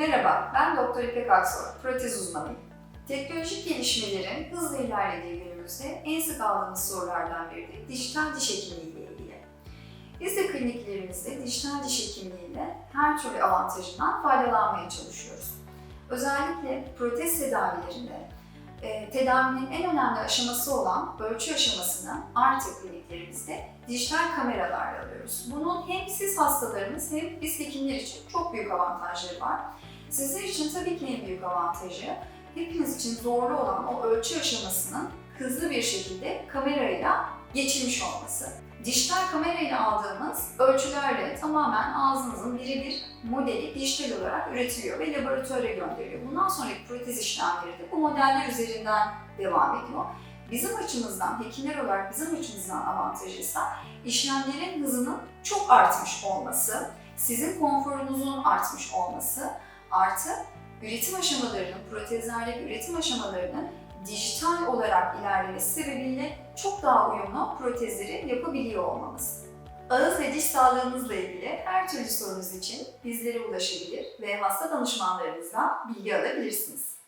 Merhaba, ben Doktor İpek Aksoy, protez uzmanıyım. Teknolojik gelişmelerin hızla ilerlediği günümüzde en sık aldığımız sorulardan biri de dijital diş hekimliği ile ilgili. Biz de kliniklerimizde dijital diş hekimliğiyle her türlü avantajından faydalanmaya çalışıyoruz. Özellikle protez tedavilerinde e, tedavinin en önemli aşaması olan ölçü aşamasını artık kliniklerimizde dijital kameralarla alıyoruz. Bunun hem siz hastalarımız hem biz hekimler için çok büyük avantajları var. Sizler için tabii ki en büyük avantajı hepiniz için zorlu olan o ölçü aşamasının hızlı bir şekilde kamerayla geçilmiş olması. Dijital kamerayla aldığımız ölçülerle tamamen ağzınızın birebir modeli dijital olarak üretiliyor ve laboratuvara gönderiliyor. Bundan sonraki protez işlemleri de bu modeller üzerinden devam ediyor. Bizim açımızdan, hekimler olarak bizim açımızdan avantajı ise işlemlerin hızının çok artmış olması, sizin konforunuzun artmış olması, artı üretim aşamalarının, protezlerdeki üretim aşamalarının dijital olarak ilerlemesi sebebiyle çok daha uyumlu protezleri yapabiliyor olmamız. Ağız ve diş sağlığınızla ilgili her türlü sorunuz için bizlere ulaşabilir ve hasta danışmanlarınızdan bilgi alabilirsiniz.